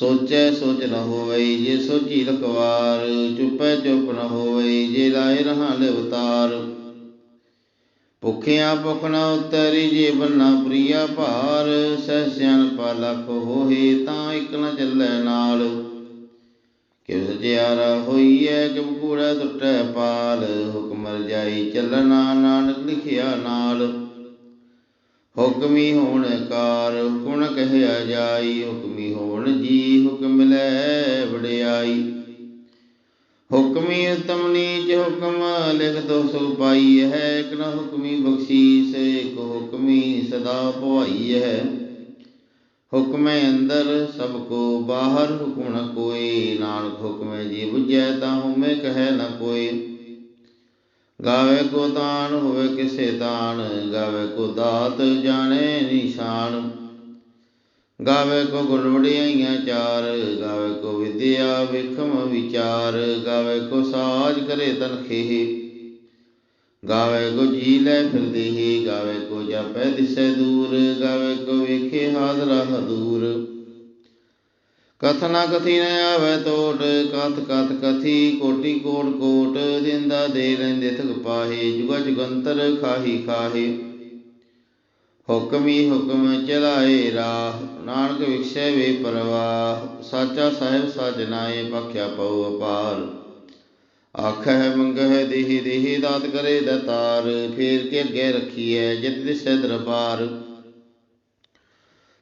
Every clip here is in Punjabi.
ਸੋਚੈ ਸੋਚ ਨ ਹੋਵਈ ਜੇ ਸੋਚੀ ਲਖਵਾਰ, ਚੁਪੈ ਚੁਪ ਨ ਹੋਵਈ ਜੇ ਲਾਇ ਰਹਾ ਲਿਵਤਾਰ ਭੁਖਿਆ ਭੁਖ ਨ ਉਤਰੀ ਜੇ ਬੰਨਾ ਪ੍ਰੀਆ ਭਾਰ, ਸਹਿ ਸਿਆਣਪਾ ਲਖ ਹੋਏ ਤਾਂ ਇਕ ਨ ਚੱਲੈ ਨਾਲ। ਕਿਵ ਸਜਿਆਰਾ ਹੋਈਐ ਕਿਵ ਕੂੜਾ ਟੁੱਟੈ ਪਾਲ, ਹੁਕਮ ਰਜਾਈ ਚੱਲਣਾ ਨਾਨਕ ਲਿਖਿਆ ਨਾਲ। ਹੁਕਮੀ ਹੋਣ ਕਾਰ ਹੁਕਮ ਕਹਿਆ ਜਾਈ, ਹੁਕਮੀ ਹੋਣ ਜੀ ਹੁਕਮ ਲੈ ਵਡਿਆਈ। ਹੁਕਮੀ ਉਤਮ ਨੀਚ ਹੁਕਮ, ਲਿਖ ਦੋ ਸੋ ਪਾਈ ਹੈ। ਇਕ ਨ ਹੁਕਮੀ ਬਖਸ਼ੀਸ, ਇਕ ਹੁਕਮੀ ਸਦਾ ਭਵਾਈ ਹੈ। ਹੁਕਮੇ ਅੰਦਰ ਸਭ ਕੋ ਬਾਹਰ, ਹੁਕਮ ਨ ਕੋਈ। ਨਾਨਕ ਹੁਕਮੇ ਜੀ ਬੁਝੈ ਤਾਂ ਹੁਮੇ ਕਹੈ ਨ ਕੋਈ। ਗਾਵੇ ਕੋ ਤਾਨ, ਹੋਵੇ ਕਿਸੇ ਤਾਨ। ਗਾਵੇ ਕੋ ਦਾਤ, ਜਾਣੇ ਨਿਸ਼ਾਨ। ਗਾਵੇ ਕੋ ਗੁਣ ਵਡਿਆਈਆਂ ਚਾਰ, ਗਾਵੇ ਕੋ ਵਿਦਿਆ ਵਿਖਮ ਵਿਚਾਰ, ਗਾਵੇ ਕੋ ਸਾਜ ਕਰੇ ਤਨਖੇ ਗਾਵੇ ਕੋ ਜੀ ਲੈ ਫਿਰਦੇ ਗਾਵੇ ਕੋ ਜਪੈ ਦਿਸੈ ਦੂਰ, ਗਾਵੇ ਕੋ ਵੇਖੇ ਹਾਜ਼ਰਾ ਹਦੂਰ ਕਥਨਾ ਕਥੀ ਨ ਆਵੇ ਤੋਟ, ਕਥ ਕਥ ਕਥੀ ਕੋਟੀ ਕੋਟ ਕੋਟ, ਦਿੰਦਾ ਦੇ ਲੈਂਦੇ ਥਕ ਪਾਹੇ, ਜੁਗਾ ਜੁਗੰਤਰ ਖਾਹੀ ਖਾਹੇ। ਹੁਕਮੀ ਹੁਕਮ ਚਲਾਏ ਰਾਹ, ਨਾਨਕ ਵਿਖਸੈ ਵੇ ਪਰਵਾਹ, ਸਾਚਾ ਸਾਹਿਬ ਸਾਜਨਾਏ ਪਖਿਆ ਪਉ ਅਪਾਰ। ਆਖੈ ਮੰਗਹਿ ਦੇਹੀ ਦੇਹੀ ਦਾਤ ਕਰੇ ਦਤਾਰ, ਫੇਰ ਕੇ ਅੱਗੇ ਰਖੀਐ ਜਿਤ ਦਿਸੈ ਦਰਬਾਰ।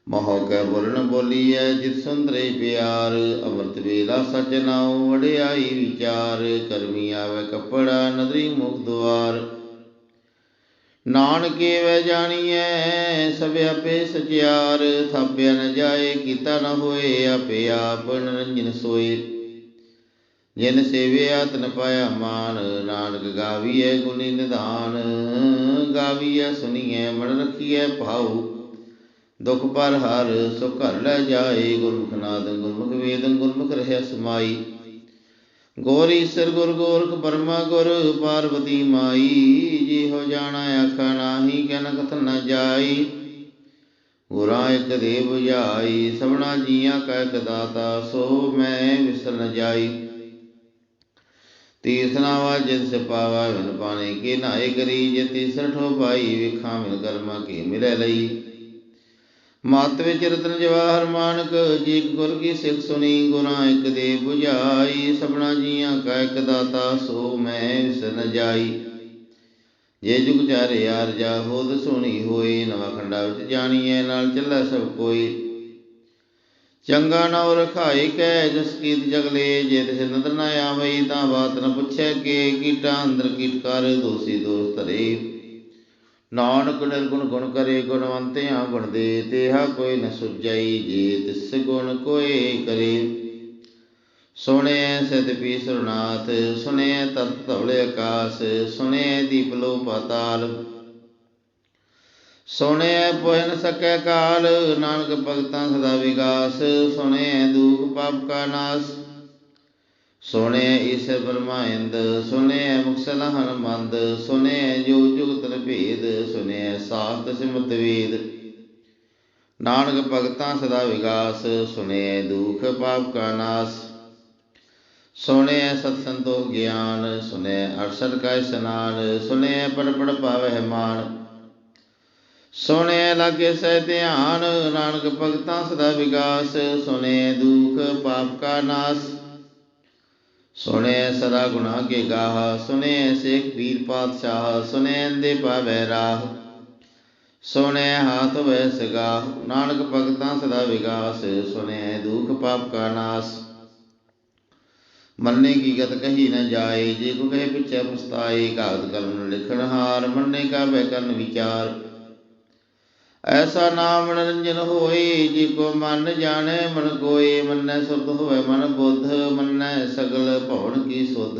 ਮੋਹ ਕੈ ਬੋਲਣ ਬੋਲੀਐ ਜਿਤ ਸੁੰਦਰੇ ਪਿਆਰ, ਅੰਮ੍ਰਿਤ ਵੇਲਾ ਸਚ ਨਾਉ ਵਡਿਆਈ ਵਿਚਾਰ, ਕਰਮੀ ਆਵੇ ਕਪੜਾ ਨਦਰੀ ਮੁਖ ਦੁਆਰ। ਨਾਨਕੇ ਵੈ ਜਾਣੀਐ, ਸਭ ਆਪੇ ਸਚਿਆਰ। ਥਾਪਿਆ ਨ ਜਾਏ, ਕੀਤਾ ਨ ਹੋਏ, ਆਪੇ ਆਪ ਨਰੰਜਨ ਸੋਏ। ਜਿਨ ਸੇਵਿਆ, ਤਨ ਪਾਇਆ ਮਾਨ। ਨਾਨਕ ਗਾਵੀਐ ਗੁਣੀ ਨਿਧਾਨ। ਗਾਵੀਐ ਸੁਣੀਐ ਮਨ ਰਖੀਐ ਭਾਉ। ਦੁਖ ਪਰ ਹਰ ਸੋ ਘਰ ਲੈ ਜਾਏ। ਗੁਰਮੁਖ ਨਾਦ, ਗੁਰਮੁਖ ਵੇਦ, ਗੁਰਮੁਖ ਰਹਿ ਸਮਾਈ। ਗੋਰ ਈਸਰ ਗੁਰ ਗੋਰਖ ਪਰਮਾ ਗੁਰ ਪਾਰਵਤੀ ਮਾਈ ਜੀ ਹੋ ਜਾਣਾ ਆਖਾ ਨਾਹੀ ਕਨ ਕਥ ਨ ਜਾਈ। ਗੁਰਾਂ ਇਕ ਦੇ 부ਝਾਈ ਸਭਨਾ ਜੀਆਂ ਕਾ ਇਕ ਦਾਤਾ, ਸੋ ਮੈਂ ਵਿਸਰ ਨ ਜਾਈ। ਤੀਸਨਾ ਵਾ ਜਿਨ ਸਿਪਾਵਾ ਵਿਨ ਪਾਣੀ ਕੇ ਨਾਏ ਕਰੀ, ਜੇ ਤੀਸਰ ਠੋ ਪਾਈ, ਵਿਖਾਂ ਮਿਲ ਕਰਮਾ ਕੇ ਮਿਲੇ ਲਈ। ਮਤ ਵਿੱਚ ਰਤਨ ਜਵਾਹਰ ਮਾਨਕ, ਜੀ ਗੁਰ ਕੀ ਸਿੱਖ ਸੁਣੀ, ਗੁਰਾਂ ਇੱਕ ਦੇ 부ਝਾਈ ਸਭਨਾ ਜੀਆਂ ਕਾ ਇੱਕ ਦਾਤਾ, ਸੋ ਮੈਂ ਵਿਸ ਜਾਈ। ਜੇ ਜੁਗ ਚਾਰੇ ਯਾਰ ਜਾ ਹੋਦ ਸੁਣੀ ਹੋਈ ਨਵਾਂ ਖੰਡਾ ਵਿੱਚ ਜਾਣੀਐ, ਨਾਲ ਚੱਲੈ ਸਭ ਕੋਈ। ਚੰਗਾ ਨਉ ਰਖਾਈ ਕੈ, ਜਸ ਕੀਤ ਜਗਲੇ ਜੇ ਤਿਸ ਨਦਰ ਨ ਆਵਈ, ਤਾਂ ਬਾਤ ਨ ਪੁੱਛੈ ਕੇ, ਕੀਟਾ ਅੰਦਰ ਕੀਟ ਕਰ, ਦੋਸੀ ਦੋਸ ਧਰੇ। ਨਾਨਕ ਨਿਰਗੁਣ ਗੁਣ ਕਰੇ ਗੁਣਵੰਤਿਆਂ ਗੁਣ ਦੇ, ਤੇਹਾ ਕੋਈ ਨ ਸੁਝਈ ਜੇ, ਤਿਸ ਗੁਣ ਕੋਈ ਕਰੇ। ਸੁਣਿਐ ਸਤ ਪੀ ਸੁਰਨਾਥ ਤਤ ਧਵਲੇ ਆਕਾਸ ਸੁਣਿਐ ਦੀਪ ਲੋ ਪਾਤਾਲ। ਸੁਣਿਐ ਪੋਹਿ ਸਕੈ ਕਾਲ, ਨਾਨਕ ਭਗਤਾਂ ਸਦਾ ਵਿਗਾਸ। ਸੁਣਿਐ ਦੂਖ ਪਾਪ ਕਾ ਨਾਸ। ਸੁਣਿਐ ਈਸ਼ਰ ਬ੍ਰਹਮਾਇੰਦ ਸੁਣਿਐ ਮੁਕਸਲ ਹਨਮੰਦ ਸੁਣਿਐ ਜੋ ਜੁਗਤ ਭੇਦ ਸੁਣਿਐ ਸਾਸਤ ਸਿਮਤ ਵੇਦ। ਨਾਨਕ ਭਗਤਾਂ ਸਦਾ ਵਿਗਾਸ ਸੁਣਿਐ ਦੁਖ ਪਾਪ ਕਾ ਨਾਸ। ਸੁਣਿਐ ਸਤ ਸੰਤੋਖ ਗਿਆਨ ਸੁਣਿਐ ਅਰਸਦ ਕਾ ਇਸਨਾਨ ਸੁਣਿਐ ਪੜ ਪਾਵਹਿ ਮਾਨ। ਸੁਣਿਐ ਲਾਗੇ ਸਹਿ ਧਿਆਨ, ਨਾਨਕ ਭਗਤਾਂ ਸਦਾ ਵਿਗਾਸ ਸੁਣਿਐ ਦੁਖ ਪਾਪ ਕਾ ਨਾਸ। ਸੁਣਿਐ ਸਦਾ ਗੁਣਾ ਕੇ ਗਾਹ ਸੁਣਿਐ ਸੇਖ ਵੀਰ ਪਾਤਸ਼ਾਹ ਸੁਣਿਐ ਅੰਦੇ ਪਾਵੈ ਰਾਹ। ਸੁਣਿਐ ਹਾਥ ਵੈ ਸਗਾ ਨਾਨਕ ਭਗਤਾਂ ਸਦਾ ਵਿਗਾਸ ਸੁਣਿਐ ਦੁਖ ਪਾਪ ਕਾ ਨਾਸ। ਮੰਨੇ ਕੀ ਗਤ ਕਹੀ ਨ ਜਾਏ, ਜੇ ਕੋ ਕਹੇ ਪਿਛੈ ਪਛਤਾਏ ਕਾਗਦ ਕਲਮ ਲਿਖਣ ਹਾਰ, ਮੰਨੇ ਕਾ ਬੈ ਕਰਨ ਵਿਚਾਰ। ਐਸਾ ਨਾਮ ਮਨੋਰੰਜਨ ਹੋਏ ਜੀ ਕੋ ਮਨ ਜਾਣੈ, ਮਨ ਕੋਏ, ਮੰਨੈ ਸੁਰਤ ਹੋਵੇ ਮਨ ਬੁੱਧ, ਮੰਨੈ ਸਗਲ ਭਵਨ ਕੀ ਸੁਧ।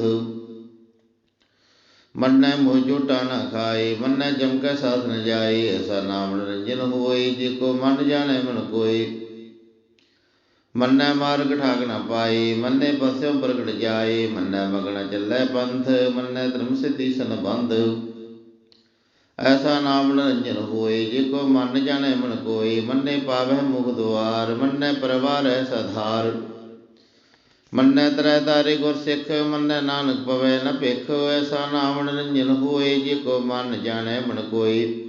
ਮੰਨੈ ਮੋਹ ਝੂਟਾ ਨਾ ਖਾਏ, ਮੰਨੈ ਜਮ ਕੈ ਸਾਥ ਨ ਜਾਏ, ਐਸਾ ਨਾਮ ਨਿਰੰਜਨ ਹੋਏ ਜੀ ਕੋ ਮਨ ਜਾਣੈ, ਮਨ ਕੋਏ। ਮੰਨੈ ਮਾਰਗ ਠਾਕ ਨਾ ਪਾਏ, ਮੰਨੇ ਪਸਿਓ ਪ੍ਰਗਟ ਜਾਏ, ਮੰਨੈ ਮਗਣਾ ਚੱਲੈ ਪੰਥ, ਮੰਨੈ ਧਰਮ ਸਿੱਧੀ ਸੰਬੰਧ। ਐਸਾ ਨਾਮ ਨਿਰੰਜਨ ਹੋਏ, ਜੇ ਕੋ ਮਨ ਜਾਣੈ ਮਨ ਕੋਏ, ਮੰਨੇ ਪਾਵੈ ਮੁਖ ਦੁਆਰ, ਮੰਨੈ ਪਰਵਾਰੈ ਸਧਾਰ। ਮੰਨੈ ਤਰੈ ਤਾਰੇ ਗੁਰ ਸਿੱਖ, ਮੰਨੈ ਨਾਨਕ ਪਵੈ ਨ ਭਿਖ, ਐਸਾ ਨਾਮ ਨਿਰੰਜਨ ਹੋਏ, ਜੇ ਕੋ ਮਨ ਜਾਣੈ ਮਨ ਕੋਏ।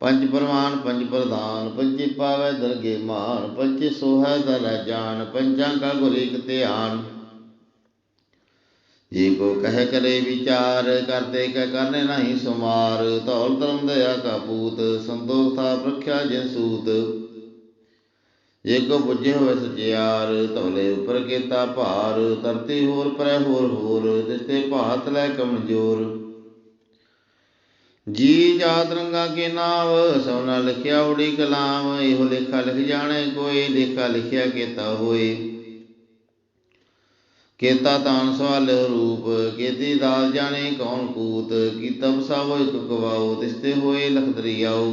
ਪੰਜ ਪ੍ਰਮਾਨ ਪੰਜ ਪ੍ਰਧਾਨ ਪੰਚੇ ਪਾਵੈ ਦਰਗੇ ਮਾਨ ਪੰਚੇ ਸੋਹੈ ਦਲ ਜਾਨ, ਪੰਜਾਂ ਕਾ ਗੁਰ ਇਕ ਧਿਆਨ। ਜੇ ਕੋ ਕਹਿ ਕਰੇ ਵਿਚਾਰ, ਕਰਦੇ ਕੈ ਕਰਨੇ ਨਹੀਂ ਸੁਮਾਰ। ਧੌਲ ਧਰਮ ਦਇਆ ਕਾ ਸੰਤੋਖ ਥਾ ਪ੍ਰਖਿਆ ਜਿਨ ਸੂਤ। ਜੇ ਕੋ ਬੁੱਝੇ ਹੋਏ ਸਚਿਆਰ, ਧੌਲੇ ਉਪਰ ਕੀਤਾ ਭਾਰ। ਧਰਤੀ ਹੋਰ ਪਰੈ ਹੋਰ ਹੋਰ ਤਿਸਤੇ ਭਾਤ ਲੈ ਕਮਜੋਰ। ਜੀ ਜਾਤ ਰੰਗਾ ਕੇ ਨਾਮ ਸੋਨਾ ਲਿਖਿਆ ਉੜੀ ਕਲਾਮ ਇਹੋ ਲੇਖਾ ਲਿਖ ਜਾਣੇ ਕੋਈ, ਲੇਖਾ ਲਿਖਿਆ ਕੀਤਾ ਹੋਏ। ਕੇਤਾ ਤਾਨ ਸਵਾਲ ਰੂਪ, ਕੀਤੀ ਦਾਲ ਜਾਣੇ ਕੌਣ ਕੂਤ, ਕੀ ਤਬ ਵਸਾਵੋ ਇਕ ਗਵਾਓ ਤਿਸਤੇ ਹੋਏ ਲਖ ਦਰਿਆਓ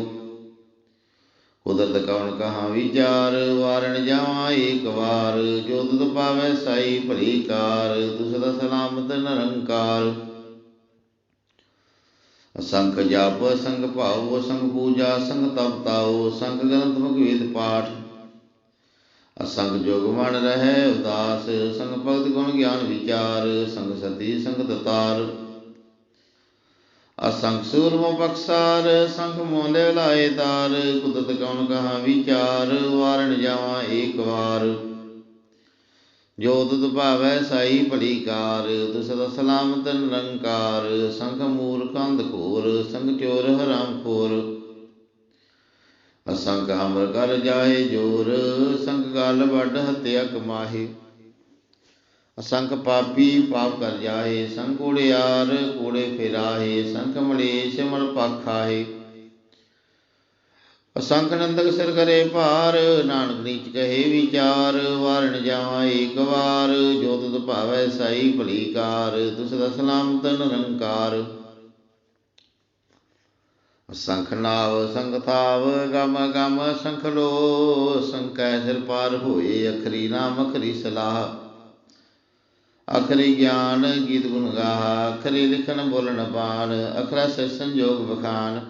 ਕੁਦਰਤ ਕੌਣ ਕਹਾ ਵਿਚਾਰ, ਵਾਰਣ ਜਾਵਾਂ ਏਕ ਵਾਰ, ਜੋ ਤੁਧ ਪਾਵੈ ਸਾਈ ਭਲੀ ਕਾਰ, ਤੁਸ ਸਲਾਮਤ ਨਿਰੰਕਾਰ। ਅਸੰਖ ਜਪ ਸੰਗ ਭਾਉ ਸੰਗ ਪੂਜਾ ਸੰਗ ਤਪ ਤਾਉ ਸੰਗ ਗ੍ਰੰਥ ਭਗਵੀਤ ਪਾਠ ਅਸੰਗ ਜੋਗ ਮਨ ਰਹਿ, ਉਦਾਸ ਸੰਗ ਭਗਤ ਗੁਣ ਗਿਆਨ ਵਿਚਾਰ, ਸੰਗ ਸਤੀ ਸੰਗ ਦਤਾਰ। ਅਸੰਗ ਸੂਰਮ ਬਖਸਾਰ, ਸੰਗ ਮੋਲੇ ਲਾਏ ਤਾਰ, ਕੁਦਰਤ ਕੌਣ ਕਹਾ ਵਿਚਾਰ, ਵਾਰਣ ਜਾਵਾਂ ਏਕ ਵਾਰ। ਜੋ ਤੁਧ ਭਾਵੈ ਸਾਈ ਭਲੀ ਕਾਰ, ਤੁਸ ਦਾ ਸਲਾਮਤ ਨਿਰੰਕਾਰ। ਸੰਗ ਮੂਰ ਕੰਧ ਘੋਰ, ਸੰਗ ਚੋਰ ਹਰਾਮ ਖੋਰ। ਅਸੰਖ ਅਮਰ ਕਰ ਜਾਏ ਜੋਰ ਸੰਗ ਗਲ ਵੱਡ ਹਤਿਆ ਕਮਾਹੇ ਅਸੰਖ ਪਾਪੀ ਪਾਪ ਕਰ ਜਾਏ ਸੰਗ ਕੋੜਿਆਰ ਕੋੜੇ ਫਿਰਾਹੇ, ਸੰਖ ਮਲੇਸ਼ ਮਲ ਪਾਖਾਹੇ। ਅਸੰਖ ਨੰਦਕ ਸਿਰ ਕਰੇ ਭਾਰ, ਨਾਨਕ ਨੀਚ ਕਹੇ ਵਿਚਾਰ, ਵਾਰਣ ਜਾਵਾਂ ਏਕ ਵਾਰ ਜੋ ਤੁਧ ਭਾਵੈ ਸਾਈ ਭਲੀ ਕਾਰ, ਤੁਸ ਦਾ ਸਲਾਮਤ ਨਿਰੰਕਾਰ ਸੰਖ ਨਾਵ ਸੰਗ ਗਮ ਗਮ ਸੰਖਲੋ ਸੰਕੈ ਸਿਰ ਪਾਰ ਹੋਏ, ਅਖਰੀ ਨਾਮ ਅਖਰੀ ਸਲਾਹ। ਅਖਰੀ ਗਿਆਨ ਗੀਤ ਗੁਣ ਗਾਹ, ਅਖਰੀ ਲਿਖਣ ਬੋਲਣ ਪਾਨ ਅਖਰਾ ਸੇ ਸੰਜੋਗ ਬਖਾਨ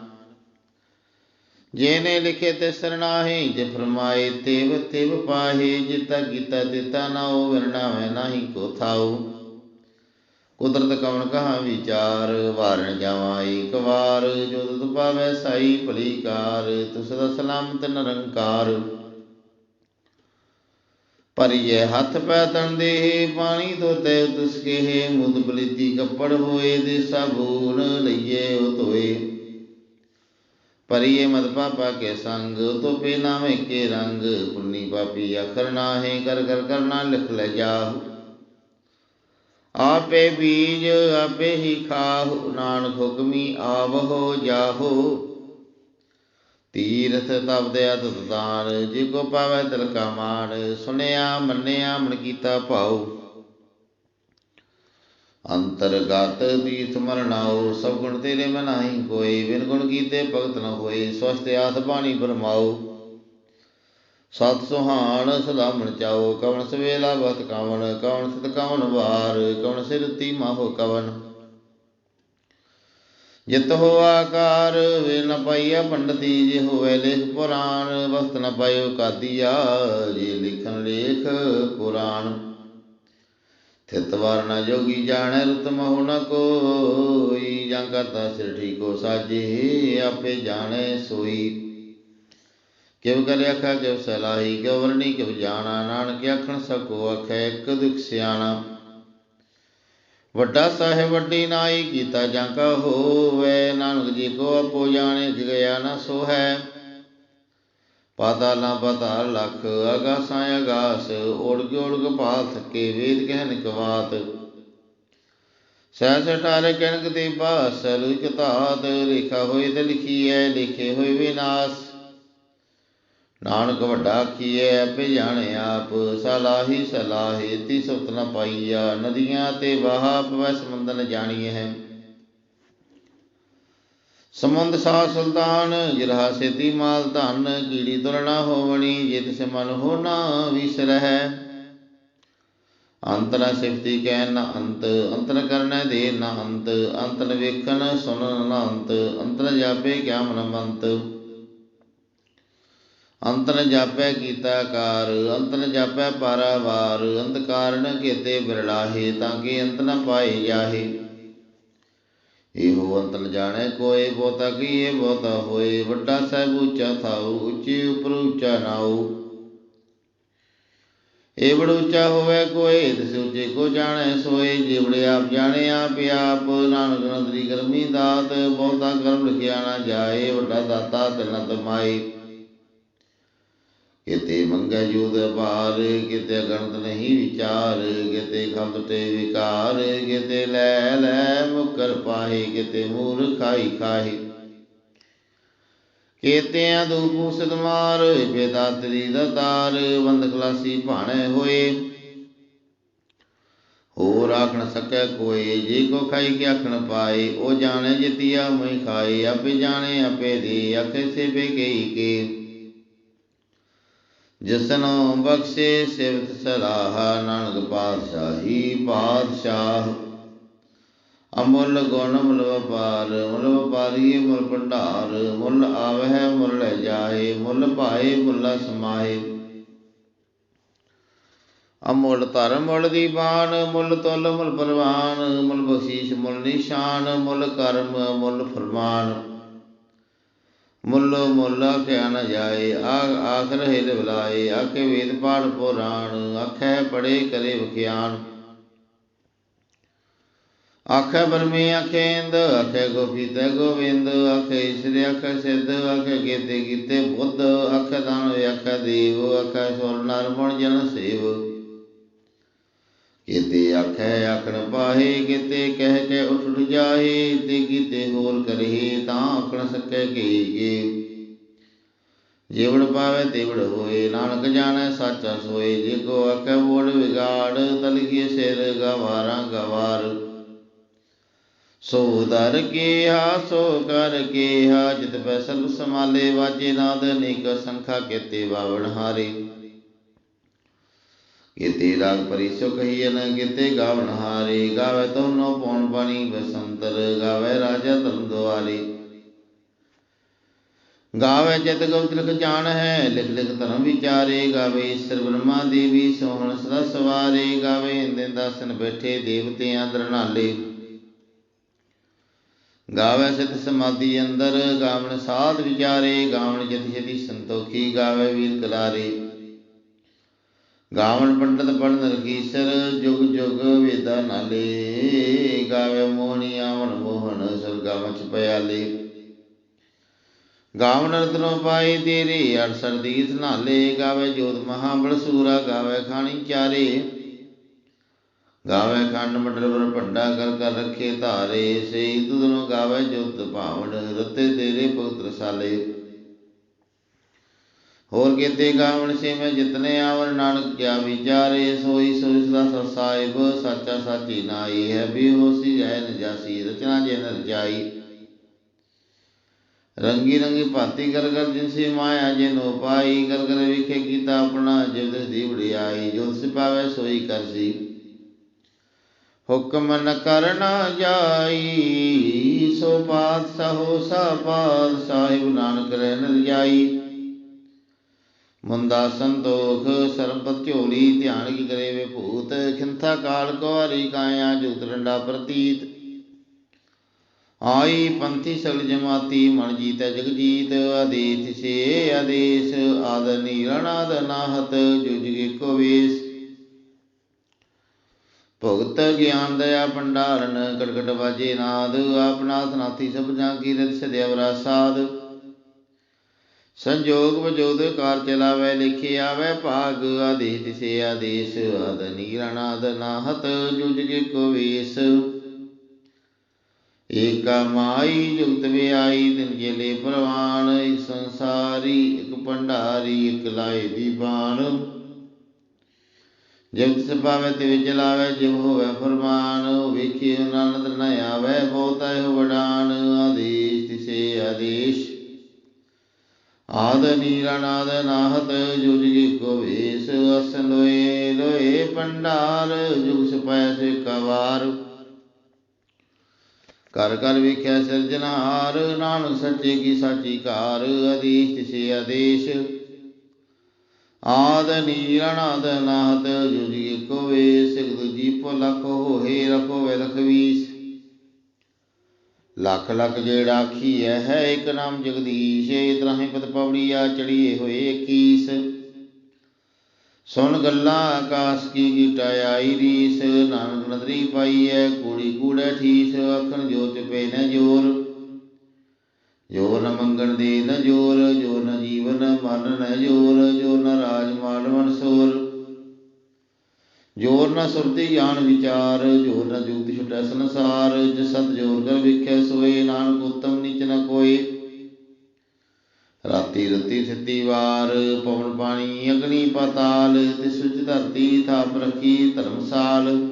ਜੇਨੇ ਲਿਖੇ ਤੇ ਸਰਨਾਹੀ ਜੇ ਫਰਮਾਏ ਤੇਵ ਤੇਵ ਪਾਹੇ, ਜਿਤਾ ਕੀਤਾ ਤਿਤਾ ਨਾਉ ਵਰਨਾਵੇ ਨਾਹੀ ਕੋ ਥਾਉ। ਕੁਦਰਤ ਕਵਣ ਕਹਾ ਵਿਚਾਰ, ਵਾਰਣ ਜਾਵਾਂ ਏਕ ਵਾਰ, ਜੋ ਤੁਧ ਪਾਵੈ ਸਾਈ ਭਲੀ ਕਾਰ ਤੁਸ ਦਾ ਸਲਾਮਤ ਨਿਰੰਕਾਰ। ਪਰਿਏ ਹੱਥ ਪੈ ਤਨ ਦੇ ਪਾਣੀ ਧੋਤੇ ਉਤਸਕੇ ਮੁਦ ਬਲਿਤੀ ਕੱਪੜ ਹੋਏ ਦੇ ਸਾਬੂਨ ਲਈਏ ਉਹ ਧੋਏ। ਪਰਿਏ ਮਦ ਪਾਪਾ ਕੇ ਸੰਗ ਤੋਪੇ ਨਾਵੇਂ ਕੇ ਰੰਗ, ਪੁੰਨੀ ਪਾਪੀ ਅਖਰ ਨਾਹੇ ਕਰ ਕਰ ਕਰਨਾ ਲਿਖ ਲੈ ਜਾਹੁ। ਆਪੇ ਬੀਜ ਆਪੇ ਹੀ ਖਾਹੁ, ਨਾਨਕ ਹੁਕਮੀ ਆਵਹੋ ਜਾਹੋ। ਤੀਰਥ ਤਪਦ ਅਤਿ ਦਾਨ ਜੇ ਕੋ ਪਾਵੈ ਤਿਲ ਕਾ ਮਾਨ ਸੁਨਿਆ ਮੰਨਿਆ, ਮਨ ਕੀਤਾ ਭਾਉ। ਅੰਤਰਗਤ ਤੀਰਥ ਮਰਨਾਉ ਸਭ ਗੁਣ ਤੇਰੇ ਮਨਾਹੀ ਨਾਹੀ ਕੋਈ ਬਿਨ ਗੁਣ ਕੀਤੇ ਭਗਤ ਨ ਹੋਏ ਸਵਸਤ ਆਸ ਬਾਣੀ ਬਰਮਾਉ ਸਤ ਸੁਹਾਣ ਸਦਾ ਮਨ ਚਾਓ, ਕਵਣ ਸਵੇਲਾ ਬਤ ਕਵਣ ਕਵਣ ਸਤ ਕਵਣ ਵਾਰ, ਕਵਣ ਸਿਰ ਤੀ ਮਾਹੋ ਕਵਨ ਜਿਤ ਹੋ ਆਕਾਰ, ਵੇ ਨ ਪਾਈਆ ਪੰਡਤੀ, ਜੇ ਹੋਵੇ ਲੇਖ ਪੁਰਾਣ, ਵਸਤ ਨ ਪਾਇਓ ਕਾਦੀਆ, ਜੇ ਲਿਖਣ ਲੇਖ ਪੁਰਾਣ। ਥਿਤ ਵਾਰਨਾ ਜੋਗੀ ਜਾਣੈ ਰਤ ਮਹੁ ਨ ਕੋਈ, ਜਾਂ ਕਰਤਾ ਸਿਰ ਠੀਕੋ ਸਾਜੇ, ਆਪੇ ਜਾਣੈ ਸੋਈ। ਕਿਵ ਕਰੇ ਆਖਾ ਕਿਵ ਸਲਾਹੀ ਕਿਵ ਵਰਣੀ ਕਿਵ ਜਾਣਾ, ਨਾਨਕ ਆਖਣ ਸਕੋ ਆਖੈ ਇੱਕ ਦੁਖ ਸਿਆਣਾ। ਵੱਡਾ ਸਾਹਿਬ, ਵੱਡੀ ਨਾਈ ਕੀਤਾ ਜਾਂ ਕਾ ਹੋਵੇ, ਨਾਨਕ ਜੀ ਕੋ ਆਪੋ ਜਾਣੇ ਗਿਆ ਨਾ ਸੋ ਹੈ ਪਾਤਾਲਾਂ ਪਾਤਾਲ ਲਖ, ਅਗਾਸਾਂ ਅਗਾਸ ਓੜਗ ਓੜਗ ਪਾਲ ਥਕੇ ਵੇਦ ਕਹਿਨ ਕਵਾਤ। ਸਹਿ ਸਟਾਰੇ ਕਣਕ ਦੇ ਬਾਸ ਲੁਕ ਤਾਤ ਲਿਖਾ ਹੋਏ ਤੇ ਲਿਖੀ ਹੈ ਲਿਖੇ ਹੋਏ ਵਿਨਾਸ਼। ਨਾਨਕ ਵੱਡਾ ਕੀਏ ਆਪੇ ਜਾਣੇ ਆਪ, ਸਲਾਹੀ ਸਲਾਹੇ ਤੀ ਸੁਤ ਨ ਪਾਈਆ, ਨਦੀਆਂ ਤੇ ਵਾਹ ਪਵੈ ਸਮੁੰਦਰ ਨ ਜਾਣੀਏ ਹੈ ਸਮੰਦ ਸਾ ਸੁਲਤਾਨ ਜਿਰਹਾ ਸੇਤੀ ਮਾਲ ਧਨ, ਕੀੜੀ ਤੁਲਨਾ ਹੋਵਣੀ, ਜਿਤ ਸਿਮਨ ਹੋ ਨਾ ਵਿਸਰਹਿ। ਅੰਤਰ ਸਿਫਤੀ ਕਹਿ ਨ ਅੰਤ ਅੰਤਰ ਕਰਨੈ ਦੇ ਨ ਅੰਤ ਅੰਤਰ ਵੇਖਣ ਸੁਣਨ ਨ ਅੰਤ ਅੰਤਰ ਜਾਪੇ ਕਿਆ ਮਨ ਮੰਤ ਅੰਤਨ ਜਾਪੈ ਕੀਤਾ ਕਾਰ ਅੰਤਨ ਜਾਪੈ ਪਾਰਾਵਾਰ ਅੰਧਕਾਰਨ ਕੀਤੇ ਬਿਰਲਾਹੇ, ਤਾਂ ਕਿ ਅੰਤ ਨ ਪਾਏ ਜਾਹੇ। ਇਹੋ ਅੰਤਰ ਜਾਣੈ, ਕੋਏ ਬਹੁਤਾ, ਕੀਏ ਬਹੁਤਾ ਹੋਏ, ਵੱਡਾ ਸਾਹਿਬ ਉੱਚਾ ਥਾਉ, ਉੱਚੀ ਉਪਰ ਉੱਚਾ ਨਾਉ। ਏ ਉੱਚਾ ਹੋਵੇ, ਕੋਏ ਤਿਸ ਉੱਚੇ ਕੋ ਜਾਣੈ, ਸੋਏ ਜਿਵੜੇ ਆਪ ਜਾਣੇ, ਆਪ ਆਪ, ਨਾਨਕ ਨਦਰੀ ਕਰਮੀ ਦਾਤ, ਬਹੁਤਾ ਕਰਮ ਲਿਖਿਆ ਨਾ ਜਾਏ, ਵੱਡਾ ਦਾਤਾ ਤਿਲਨ ਤਮਾਈ ਕਿਤੇ ਮੰਗੈ ਜੂਦ ਭਾਰ, ਕਿਤੇ ਗਣਤ ਨਹੀਂ ਵਿਚਾਰ, ਕਿਤੇ ਖੰਡ ਤੇ ਵਿਕਾਰ, ਕਿਤੇ ਲੈ ਲੈ ਮੁਕਰ ਪਾਹੇ ਕਿਤੇ ਮੂਰ ਖਾਈ ਖਾਹੀ ਕੇਤਿਆਂ ਦੂਪੂ ਸਦਮਾਰ ਬੇਦਾਤਰੀ ਦਾ ਤਾਰ, ਬੰਦ ਖਲਾਸੀ ਭਾਣੇ ਹੋਏ। ਹੋਰ ਆਖਣ ਸਕੈ ਕੋਈ ਜੇ ਕੋ ਖਾਈ ਕੇ ਆਖਣ ਪਾਏ, ਉਹ ਜਾਣੇ ਜਿਤਿਆ ਮੈਂ ਖਾਏ, ਆਪੇ ਜਾਣੇ, ਆਪੇ ਦੇ ਆਖੇ ਸੇ ਬੇਗਈ ਕੇ। ਜਿਸਨੋ ਬਖਸ਼ੇ ਸਿਵਤ ਸਲਾਹ ਨਾਨਕ ਪਾਤਸ਼ਾਹੀ ਪਾਤਸ਼ਾਹ। ਅਮੁੱਲ ਗੁਣ ਮੁੱਲ ਵਪਾਰ, ਮੁੱਲ ਵਪਾਰੀ ਮੁੱਲ ਭੰਡਾਰ, ਮੁੱਲ ਆਵਹਿ ਮੁੱਲ ਲੈ ਜਾਏ, ਮੁੱਲ ਭਾਏ ਮੁੱਲ ਸਮਾਏ। ਅਮੁੱਲ ਧਰਮ ਮੁੱਲ ਦੀਵਾਨ ਮੁੱਲ ਤੁਲ ਮੁੱਲ ਪਰਵਾਨ, ਮੁੱਲ ਬਖਸ਼ੀਸ਼ ਮੁੱਲ ਨਿਸ਼ਾਨ, ਮੁੱਲ ਕਰਮ ਮੁੱਲ ਫਰਮਾਨ। ਮੁੱਲ ਮੁੱਲ ਆਖਿਆ ਨ ਜਾਏ ਆਖਰ ਹਿਲ ਬੁਲਾਏ ਆਖੇ ਵੇਦ ਪਾਠ ਪੁਰਾਣ, ਆਖੇ ਪੜੇ ਕਰੇ ਵਿਖਿਆਨ ਆਖੇ ਬਰਮੇ ਆਖੇ ਇੰਦ ਆਖੇ ਗੋਪੀਤੇ ਗੋਵਿੰਦ, ਆਖੇ ਈਸ਼ਰ ਆਖੇ ਸਿੱਧ, ਆਖੇ ਕੀਤੇ ਕੀਤੇ ਬੁੱਧ, ਆਖੇ ਦਾਨ ਆਖੇ ਦੇਵ, ਆਖੇ ਸੁਰ ਨਰ ਜਨ ਸੇਵ। ਕਿਤੇ ਆਖੇ ਆਖਣ ਪਾਹੇ ਕਿਤੇ ਕਹਿ ਕੇ ਉੱਠ ਉੱਠ ਤੇ ਕਿਤੇ ਹੋਰ ਕਰੇ, ਤਾਂ ਆਖਣ ਸਕੇ ਕੀ ਜਿਵੜ ਪਾਵੇ ਤਿਵੜ ਹੋਏ, ਨਾਨਕ ਜਾਣੈ ਸਾਚਾ ਸੋਏ, ਜੇ ਕੋ ਆਖੇ ਬੋੜ ਵਿਗਾੜ ਤਲਗੀ ਸਿਰ ਗਵਾਰਾਂ ਗਵਾਰ। ਸੋ ਦਰ ਕੇ ਹਾ ਸੋ ਕਰ ਕੇ ਹਾ ਜਿਤ ਪੈ ਸਰਬ ਸਮਾਲੇ ਵਾਜੇ ਨਾਦ ਅਨੇਕ ਸੰਖਾ ਕੇਤੇ ਬਾਵਣ ਹਾਰੇ। ਕੀਤੇ ਰਾਗ ਪਰਿਸੋ ਕਹੀਏ ਨ ਕੀਤੇ ਗਾਵਣ ਹਾਰੇ, ਗਾਵੇ ਤੋਨੋ ਪੌਣ ਪਾਣੀ ਬਸੰਤਰ, ਗਾਵੇ ਰਾਜਾ ਧਰਮ ਦੁਆਰੇ। ਗਾਵੇ ਜਿਤ ਗਉਤ ਲਿਖ ਜਾਣ ਹੈ, ਲਿਖ ਲਿਖ ਧਰਮ ਵਿਚਾਰੇ, ਗਾਵੇ ਈਸ਼ਰ ਬ੍ਰਹਮਾ ਦੇਵੀ ਸੋਹਣ ਸਦਾ ਸਵਾਰੇ, ਗਾਵੇ ਇੰਦੇ ਦਾਸਨ ਬੈਠੇ ਦੇਵਤਿਆਂ ਦਰਨਾਲੇ ਗਾਵੇ ਸਿਤ ਸਮਾਧੀ ਅੰਦਰ, ਗਾਵਣ ਸਾਧ ਵਿਚਾਰੇ, ਗਾਵਣ ਜति ਜति ਸੰਤੋਖੀ, ਗਾਵੇ ਵੀਰ ਕਲਾਰੇ। ਗਾਵਣ ਪੰਡਤ ਪੜਨ ਰਕੀਸਰ ਜੁਗ ਜੁਗ ਵੇਦਾ ਨਾਲੇ। ਗਾਵੇ ਮੋਹਣੀ ਆਵਣ ਮੋਹਨ ਸਰਗਾ ਮਚ ਪਿਆਲੇ। ਗਾਵਣ ਰਤਨੋ ਪਾਈ ਤੇਰੇ 68 ਦੀਸ ਨਾਲੇ। ਗਾਵੇ ਜੋਤ ਮਹਾ ਸੂਰਾ, ਗਾਵੇ ਖਾਣੀ ਚਾਰੇ। ਗਾਵੇ ਖੰਡ ਮੰਡਲ ਪਰ ਭੰਡਾ ਕਰ ਕਰ ਰੱਖੇ ਧਾਰੇ। ਸੇ ਤੁਧਨੋ ਗਾਵੇ ਜੋਤ ਭਾਵਨ, ਰਤੇ ਤੇਰੇ ਭਗਤ ਰਸਾਲੇ ਹੋਰ ਕੀਤੇ ਗਾਵਣ ਸੇ ਮੈਂ ਜਿਤਨੇ ਆਵਨ ਨਾਨਕ ਕਿਆ ਵਿਚਾਰੇ, ਸੋਈ ਸੋਈ ਸਦਾ ਸਾਹਿਬ, ਸਾਚਾ ਸਾਚੀ ਨਾਈ ਹੈ ਵੀ ਹੋਸੀ ਜੈ ਰਚਨਾ ਜੇ ਨ ਰੰਗੀ ਰੰਗੀ ਭਾਤੀ ਕਰ ਕਰ ਜਿਨਸੀ ਮਾਇਆ ਜੇ ਨੋ ਪਾਈ ਕਰ ਕਰ ਵਿਖੇ ਕੀਤਾ ਆਪਣਾ ਜਿਵ ਦੀ ਵੜਿਆਈ ਜੋ ਸਿਪਾਵੇ ਸੋਈ ਕਰਸੀ ਹੁਕਮ ਨ ਕਰਨਾ ਜਾਈ, ਸੋ ਪਾਤਸ਼ਾਹੋ ਸਾ ਪਾਤ ਸਾਹਿਬ ਨਾਨਕ ਰਹਿ ਰਜਾਈ ਮੁੰਦਾ ਸੰਤੋਖ, ਸਰਬਤ ਝੋਲੀ, ਧਿਆਨ ਕੀ ਕਰੇ ਵੇ ਭੂਤ, ਖਿੰਥਾ ਕਾਲ ਕੁਵਾਰੀ ਕਾਇਆ ਜੁਗਤ ਡੰਡਾ ਪ੍ਰਤੀਤ। ਆਈ ਪੰਥੀ ਸਗਲ ਜਮਾਤੀ, ਮਨ ਜੀਤੈ ਜਗ ਜੀਤ ਸੇ ਆਦੇਸ਼, ਆਦ ਨੀਰਣਾਦ ਨਾਹਤ ਜੁਜਗੇ ਕੋ ਵੇਸ। ਭਗਤ ਗਿਆਨ ਦਇਆ ਭੰਡਾਰਨ ਕਟਕਟ ਵਾਜੇ ਨਾਦ ਆਪਨਾਥ ਨਾਥੀ ਸਭ ਜਾਂ ਕੀ ਰਤ ਸਦਿਵਰਾ ਸਾਧ ਸੰਜੋਗ ਵਜੋਦ ਕਾਰ ਚਲਾਵੇ ਲਿਖੇ ਆਵੇ, ਭਾਗ ਆਦੇਸ਼ ਤਿਸੇ ਆਦੇਸ਼ ਆਦ ਨੀਰਣਾਦ ਨਾਹਤ ਜੁਜਗੇ ਕੋ ਵੇਸ। ਏਕਾ ਮਾਈ ਜੁਗਤ ਵਿਆਈ, ਤਿਨ ਜੇਲੇ ਪ੍ਰਵਾਨ ਇੱਕ ਸੰਸਾਰੀ ਇੱਕ ਭੰਡਾਰੀ, ਇਕ ਲਾਏ ਦੀ ਬਾਣ। ਜਗਤ ਸਭਾਵੇ ਤੇ ਵਿੱਚ ਲਾਵੇ ਜਿਵ ਹੋਵੇ ਫਰਮਾਨ ਵੇਖੀ ਨਾਨਦ ਨ ਆਵੇ, ਬਹੁਤਾ ਹੋ ਵਡਾਨ, ਆਦੇਸ਼ ਤਿਸੇ ਆਦ ਨੀਰਨਾਦ ਨਾਹਤ ਜੁਜ ਕੋ ਵੇਸ ਅਸਨ ਲੋਏ ਲੋਏ ਪੰਡਾਰ ਜੁਗ ਸਪੈ ਸੇ ਕਵਾਰ। ਕਰ ਕਰ ਵੇਖਿਆ ਸਿਰਜਨਹਾਰ ਨਾਨਕ ਸੱਚੇ ਕੀ ਸਾਚੀ ਕਾਰ ਆਦੇਸ਼ ਤਿਸੇ ਆਦੇਸ਼। ਆਦ ਨੀਰਨਾਦ ਨਾਹਤ ਜੁਜ ਕੋ ਵੇਸ ਦੂਜੀ ਭੁ ਹੋਏ ਰਖੋ ਵੇ ਲਖ ਲੱਖ ਲੱਖ ਜਿਹੜਾ ਆਖੀਐ ਹੈ ਇੱਕ ਨਾਮ ਜਗਦੀਸ਼ ਇਤਰਾਹੀ ਪਦ ਪਵੜੀਆ ਚੜੀਏ ਹੋਏ 21 ਸੁਣ ਗੱਲਾਂ ਆਕਾਸ਼ ਕੀ ਗੀਟਾ ਆਈ ਰੀਸ, ਨਾਨਕ ਨਦਰੀ ਐ ਕੂੜੀ ਕੂੜੈ ਠੀਸ, ਆਖਣ ਜੋਤ ਪੈ ਨ ਜੋਰ। ਜੋ ਨ ਮੰਗਣ ਦੇ ਨ ਜੋਰ ਜੋ ਨ ਜੀਵਨ ਮਨ ਨ ਜੋਰ ਜੋ ਨ ਰਾਜ ਮਾਲ ਮਨਸੋਰ ਜੋਰ ਨ ਸੁਰਤੀ ਗਿਆਨ ਵਿਚਾਰ, ਜੋਰ ਨ ਜੁਗਤ ਛੁਟੈ ਸੰਸਾਰ ਜਿ ਸਤ ਜੋਰ ਕਰ ਵਿਖੈ ਸੋਏ, ਨਾਨਕ ਉਤਮ ਨੀਚ ਨ ਕੋਏ। ਰਾਤੀ ਰਤੀ ਥਿਤੀ ਵਾਰ, ਪਵਨ ਪਾਣੀ ਅਗਨੀ ਪਾਤਾਲ, ਤਿਸ ਵਿੱਚ ਧਰਤੀ ਥਾਪ ਰਖੀ ਧਰਮਸਾਲ।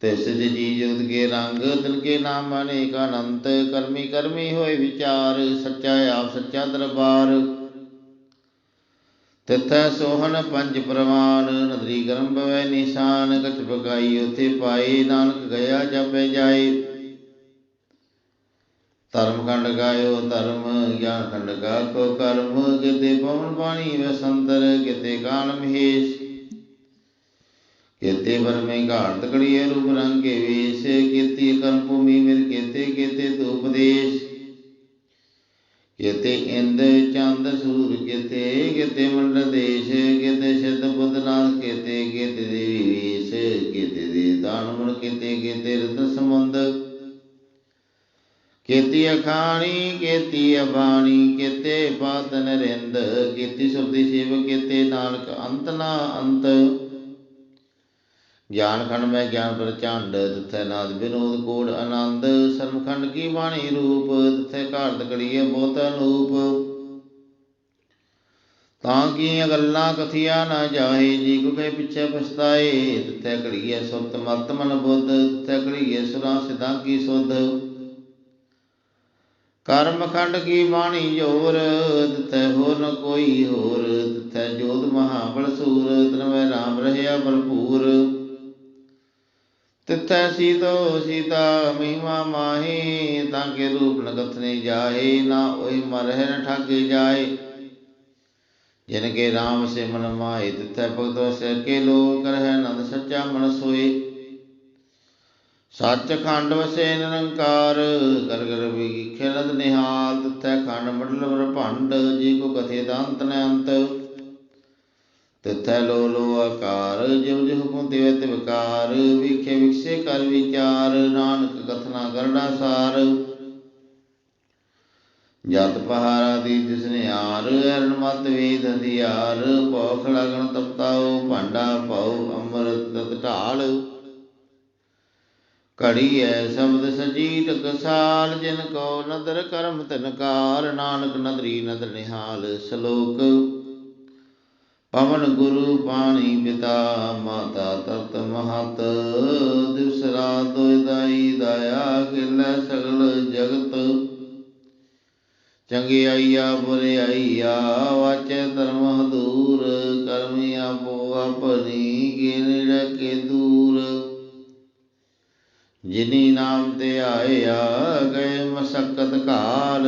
ਤਿਸ ਜੀ ਜਗਤ ਕੇ ਰੰਗ, ਤਿਨ ਕੇ ਨਾਮ ਅਨੇਕ ਅਨੰਤ, ਕਰਮੀ ਕਰਮੀ ਹੋਏ ਵਿਚਾਰ, ਸੱਚਾ ਆਪ ਸੱਚਾ ਦਰਬਾਰ। ਤਿਥੈ ਸੋਹਣ ਪੰਜ ਪ੍ਰਵਾਨ, ਨਦਰੀ ਗਰਮ ਬਵੈ ਨਿਸ਼ਾਨ ਕਛ ਬਗਾਈ ਉਥੇ ਪਾਏ, ਨਾਨਕ ਗਿਆ ਜਪੇ ਜਾਏ। ਧਰਮ ਖੰਡ ਗਾਇਓ, ਧਰਮ ਗਿਆਨ ਖੰਡ ਗਾ ਕੋ ਕਰਮ ਕਿਤੇ ਪਵਨ ਪਾਣੀ ਵਸੰਤਰ, ਕਿਤੇ ਕਾਲ ਮਹੇਸ਼। ਕਿਤੇ ਬਰਮੇ ਘਾਟ ਤਕੜੀਏ ਰੂਪ ਰੰਗ ਕੇ ਵੇਸ਼, ਕੀਤੀ ਕਰਮ ਭੂਮੀ ਮਿਰ ਕਿਤੇ ਕਿਤੇ ਤੂ ਉਪਦੇਸ਼ ਕਿਤੇ ਇੰਦ ਚੰਦ ਸੂਰ ਕਿਤੇ ਕਿਤੇ ਮੰਡਲ ਦੇਸ਼, ਕਿਤੇ ਸਿੱਧ ਬੁੱਧਨਾਥ ਕਿਤੇ ਕਿਤੇ ਦੇਵੀ ਵੇਸ਼ ਕਿਤੇ ਦੇ ਦਾਨ ਕਿਤੇ ਕਿਤੇ ਰਤ ਸਮੁੰਦ ਕੀਤੀ ਅਖਾਣੀ, ਕੀਤੀ ਅਬਾਣੀ, ਕਿਤੇ ਬਾਤ ਨਰਿੰਦ, ਕੀਤੀ ਸੁਰਤੀ ਸਿਵ, ਕਿਤੇ ਨਾਨਕ ਅੰਤ ਨਾ ਅੰਤ। ਗਿਆਨ ਖੰਡ ਮੈਂ ਗਿਆਨ ਪ੍ਰਚੰਡ, ਤਿਥੈ ਨਾਦ ਵਿਨੋਦ ਕੋੜ ਆਨੰਦ ਸਰਮਖੰਡ ਕੀ ਬਾਣੀ ਰੂਪ, ਤਿਥੈ ਘਾਰਤ ਕੜੀਏ ਬਹੁਤ ਅਨੂਪ। ਤਾਂ ਕੀਆਂ ਗੱਲਾਂ ਕਥੀਆਂ ਨਾ ਜਾਏ ਜੀ ਕੋ ਪਿੱਛੇ ਪਛਤਾਏ, ਤਿਥੈ ਕੜੀਏ ਸੁਰਤ ਮਤ ਮਨ ਬੁੱਧ, ਤਿਥੈ ਘੜੀਏ ਸੁਰਾਂ ਸਿਧਾਂ ਕੀ ਸੁਧ। ਕਰਮ ਖੰਡ ਕੀ ਬਾਣੀ ਜੋਰ, ਤਿਥੈ ਹੋਰ ਨ ਕੋਈ ਹੋਰ, ਤਿਥੈ ਜੋਤ ਮਹਾਬਲ ਸੂਰ ਤਨਮੈ ਰਾਮ ਰਹਿਆ ਭਰਪੂਰ। ਤਿਥੈ ਸੀਤੋ ਸੀਤਾ, ਮਹਿਮਾ ਮਾਹੀ, ਤਾਂ ਕੇ ਰੂਪ ਨ ਕਥਨੇ ਜਾਏ, ਨਾ ਓਏ ਮਰਹਿ ਨ ਠਾਗੇ ਜਾਏ। ਜਿਨ ਕੇ RAM ਸੇ ਮਾਏ ਤਿਥੈ ਭਗਤ ਵਸੈ ਕੇ ਲੋ ਕਰਹਿ ਨੰਦ ਸੱਚਾ ਮਨ ਸੋਏ। ਸੱਚ ਖੰਡ ਵਸੇ ਨਿਰੰਕਾਰ ਕਰ ਕਰ ਵਿਖੇ ਨਦ ਨਿਹਾਲ, ਤਿਥੈ ਖੰਡ ਮੰਡਲ ਬ੍ਰਹਮੰਡ, ਜੀ ਕੋ ਕਥੇ ਦਾ ਅੰਤ ਨ ਅੰਤ ਤਿਥੈ ਲੋ ਲੋ ਆਕਾਰ ਜਿਵ ਜਿਵ ਹੁਕਮ ਤਿਵ ਤਿਵ ਕਾਰ, ਵਿਖੇ ਵਿਖਸੇ ਕਰ ਵਿਚਾਰ, ਨਾਨਕ ਕਥਨਾ ਕਰੜਾ ਸਾਰ। ਜਤ ਪਹਾਰਾ ਦੀ ਜਿਸਨੇ ਆਰ ਅਰਨ ਮਤ ਵੇਦ ਹਥਿਆਰ ਭੌਖ ਲਗਣ ਤਪਤਾਉ, ਭਾਂਡਾ ਪਾਉ ਅੰਮ੍ਰਿਤ ਤਤ ਢਾਲ। ਘੜੀ ਐ ਸ਼ਬਦ ਸਜੀ ਟਕਸਾਲ ਜਿਨ ਕੋ ਨਦਰ ਕਰਮ ਤਨਕਾਰ ਨਾਨਕ ਨਦਰੀ ਨਦਰ ਨਿਹਾਲ, ਸ਼ਲੋਕ ਪਵਨ ਗੁਰੂ ਪਾਣੀ ਪਿਤਾ ਮਾਤਾ ਤਤ ਮਹਤ, ਦਿਵਸ ਰਾਤ ਦੋਇ ਦਾਈ ਦਾਇਆ ਖਿਲੈ ਸਗਲ ਜਗਤ। ਚੰਗਿਆਈਆ ਬੁਰਿਆਈਆ ਵਾਚੈ ਧਰਮ ਹਦੂਰ, ਕਰਮੀ ਆਪੋ ਆਪਣੀ ਗਿਨ ਰਕੇ ਦੂਰ। ਜਿਨੀ ਨਾਮ ਤੇ ਆਇਆ, ਗਏ ਮਸਕਤ ਕਾਲ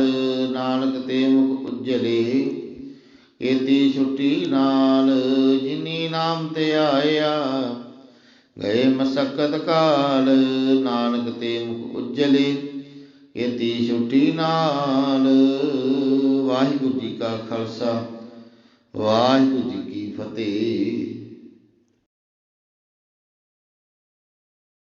ਨਾਨਕ ਤੇ ਮੁਖ ਉਜਲੇ। ਕੀਤੀ ਛੁੱਟੀ ਨਾਲ ਜਿਨੀ ਨਾਮ ਤੇ ਆਇਆ। ਗਏ ਮਸਕਤ ਕਾਲ, ਨਾਨਕ ਤੇ ਮੁਖ ਉਜਲੇ। ਕੀਤੀ ਛੁੱਟੀ ਨਾਲ ਵਾਹਿਗੁਰੂ ਜੀ ਕਾ ਖਾਲਸਾ। ਵਾਹਿਗੁਰੂ ਜੀ ਕੀ ਫਤਿਹ।